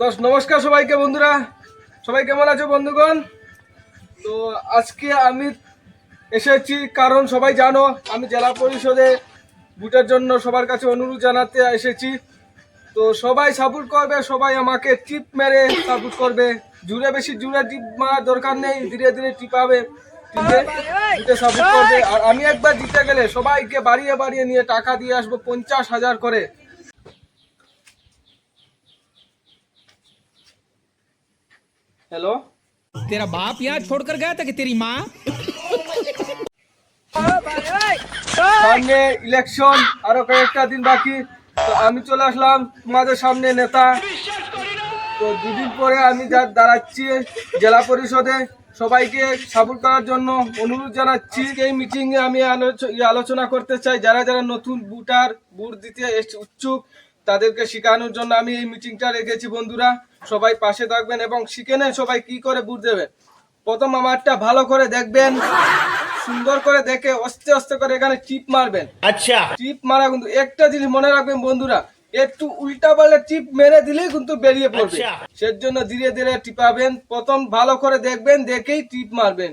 তো নমস্কার সবাইকে বন্ধুরা। সবাই কেমন আছো বন্ধুগণ? তো আজকে আমি এসেছি, কারণ সবাই জানো, আমি জেলা পরিষদে ভোটের জন্য সবার কাছে অনুরোধ জানাতে এসেছি। তো সবাই সাপোর্ট করবে, সবাই আমাকে টিপ মেরে সাপোর্ট করবে। জুড়ে বেশি জুড়ে টিপ মারার দরকার নেই, ধীরে ধীরে টিপাবে টিপে সাপোর্ট করবে। আর আমি একবার জিতে গেলে সবাইকে বাড়িয়ে বাড়িয়ে নিয়ে টাকা দিয়ে আসব পঞ্চাশ হাজার করে। হ্যালো तेरा बाप यहाँ छोड़कर गया था कि तेरी माँ সামনে ইলেকশন আরো কয়েকটা দিন বাকি তো আমি চলে আসলাম তোমাদের সামনে নেতা তো দুদিন পরে আমি যা দাঁড়াচ্ছি জেলা পরিষদে সবাইকে সাপোর্ট করার জন্য অনুরোধ জানাচ্ছি এই মিটিং এ আমি আলোচ- ই আলোচনা করতে চাই যারা যারা নতুন বুটার বুট দিতে এস- উৎসুক তাদেরকে শেখানোর জন্য আমি এই মিটিংটা রেখেছি বন্ধুরা। সবাই পাশে থাকবেন এবং শিখে নেন সবাই কি করে বুঝ দেবেন। প্রথম আমারটা ভালো করে দেখবেন সুন্দর করে দেখে আস্তে আস্তে করে এখানে টিপ মারবেন। আচ্ছা। টিপ মারা কিন্তু একটা জিনিস মনে রাখবেন বন্ধুরা একটু উল্টা পাল্টা টিপ মেরে দিলেই কিন্তু বেরিয়ে পড়বে। আচ্ছা। সের জন্য ধীরে ধীরে টিপাবেন প্রথম ভালো করে দেখবেন দেখেই টিপ মারবেন।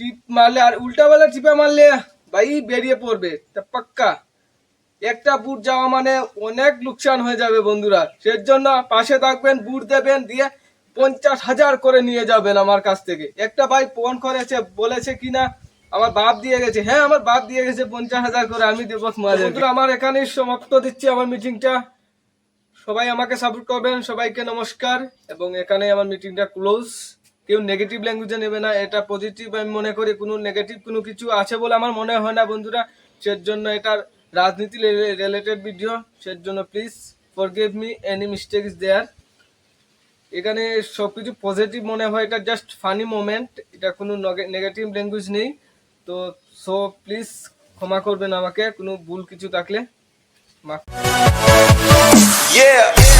টিপ মারলে আর উল্টা পাল্টা টিপা মারলে ভাই বেরিয়ে পড়বে তা পাক্কা। একটা বুট যাওয়া মানে অনেক লোকসান হয়ে যাবে বন্ধুরা। সেজন্য পাশে থাকবেন বুট দেবেন দিয়ে পঞ্চাশ হাজার করে নিয়ে যাবেন আমার কাছ থেকে। একটা ভাই ফোন করেছে বলেছে কিনা আমার বাপ দিয়ে গেছে। হ্যাঁ আমার বাপ দিয়ে গেছে পঞ্চাশ হাজার করে আমি দেবো বন্ধুরা, আমার এখানেই সমাপ্ত দিচ্ছি আমার মিটিংটা সবাই আমাকে সাপোর্ট করবেন সবাইকে নমস্কার এবং এখানে আমার মিটিংটা ক্লোজ কেউ নেগেটিভ ল্যাঙ্গুয়েজে নেবে না এটা পজিটিভ আমি মনে করি কোনো নেগেটিভ কোনো কিছু আছে বলে আমার মনে হয় না বন্ধুরা। সের জন্য এটার রাজনীতি রিলেটেড ভিডিও সের জন্য please forgive me any mistake is there এখানে সব কিছু পজিটিভ মনে হয়, এটা জাস্ট ফানি মোমেন্ট এটা কোনো নেগেটিভ ল্যাঙ্গুয়েজ নেই। তো সো প্লিজ ক্ষমা করবেন আমাকে, কোনো ভুল কিছু থাকলে। yeah!